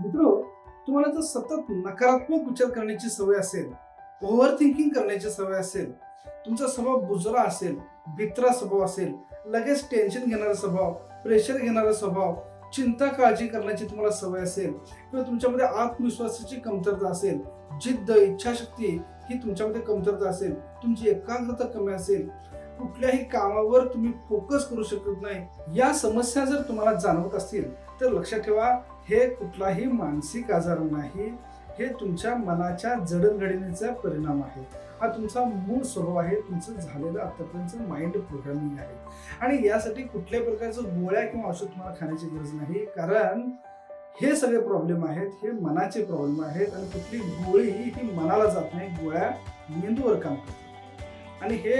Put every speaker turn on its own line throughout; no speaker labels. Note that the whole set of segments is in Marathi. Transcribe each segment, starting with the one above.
मित्र तुम्हाला जर सतत नकारात्मक विचार करण्याची सवय असेल ओव्हर थिंकिंग करण्याची सवय असेल तुमचा स्वभाव बुजरा असेल भित्रा स्वभाव असेल लगेच टेन्शन घेणारा स्वभाव प्रेशर घेणारा स्वभाव चिंता काळजी करण्याची तुम्हाला सवय असेल किंवा तुमच्यामध्ये आत्मविश्वासाची कमतरता असेल जिद्द इच्छाशक्ती ही तुमच्यामध्ये कमतरता असेल तुमची एकाग्रता कमी असेल कुठल्याही कामावर तुम्ही फोकस करू शकत नाही. या समस्या जर तुम्हाला जाणवत असतील तर लक्षात ठेवा हे कुठलाही मानसिक आजार नाही. हे तुमच्या मनाच्या जडणघडणीचा परिणाम आहे. हा तुमचा मूळ स्वभाव आहे तुमचं झालेलं आतापर्यंत माइंड प्रोग्रामिंग आहे. आणि यासाठी कुठल्याही प्रकारचं गोळ्या किंवा औषध तुम्हाला खाण्याची गरज नाही कारण हे सगळे प्रॉब्लेम आहेत हे मनाचे प्रॉब्लेम आहेत आणि कुठली गोळी ही मनाला जात नाही गोळ्या मेंदूवर काम करतात. आणि हे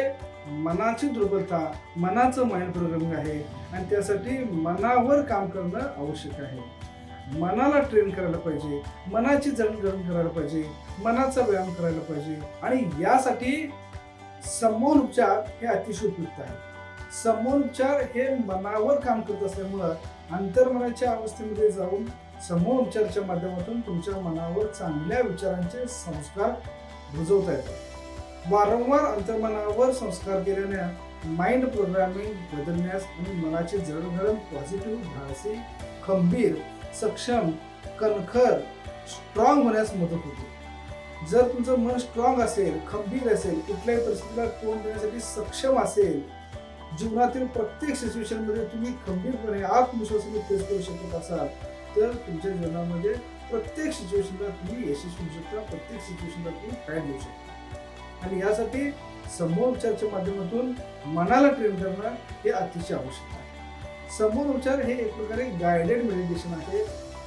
मनाची दुर्बलता मनाचं माइंड प्रोग्रामिंग आहे आणि त्यासाठी मनावर काम करणं आवश्यक आहे. मनाला ट्रेन करायला पाहिजे मनाची जडणघडण करायला पाहिजे मनाचा व्यायाम करायला पाहिजे आणि यासाठी समोर उपचार हे अतिशय उपयुक्त आहे. समोर उपचार हे मनावर काम करत असल्यामुळं अंतर्मनाच्या अवस्थेमध्ये जाऊन समोर उपचारच्या माध्यमातून तुमच्या मनावर चांगल्या विचारांचे संस्कार रुजवता येतात. वारंवार अंतर्मनावर संस्कार केल्याने माइंड प्रोग्रामिंग बदलण्यास आणि मनाचे जडणघडण पॉझिटिव्ह धाडसी खंबीर सक्षम कणखर स्ट्रॉंग होण्यास मदत होते. जर तुमचं मन स्ट्रॉंग असेल खंबीर असेल कुठल्याही परिस्थितीला तोंड देण्यासाठी सक्षम असेल जीवनातील प्रत्येक सिच्युएशनमध्ये तुम्ही खंबीरपणे आत्मविश्वासाने फेस करू शकत असाल तर तुमच्या जीवनामध्ये प्रत्येक सिच्युएशनला तुम्ही यशस्वी होऊ शकता प्रत्येक सिच्युएशनला तुम्ही फायदा देऊ शकता. आणि यासाठी समोर उपचारच्या माध्यमातून मनाला ट्रेन करणं हे अतिशय आवश्यक आहे. समोर उपचार हे एक प्रकारे गायडेड मेडिटेशन आहे.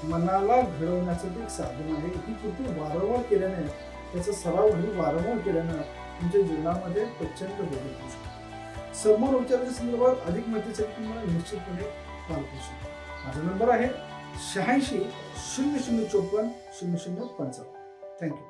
मनाला घडवण्याचं एक साधन आहे. ही कृती वारंवार केल्याने त्याचा सराव ही वारंवार केल्यानं तुमच्या जीवनामध्ये प्रचंड बदल होऊ शकतो. समोर उपचाराच्या संदर्भात अधिक माहितीसाठी तुम्हाला निश्चितपणे कॉल करू शकतो. माझा नंबर आहे शहाऐंशी शून्य शून्य चोपन्न शून्य शून्य पंचावन्न. थँक्यू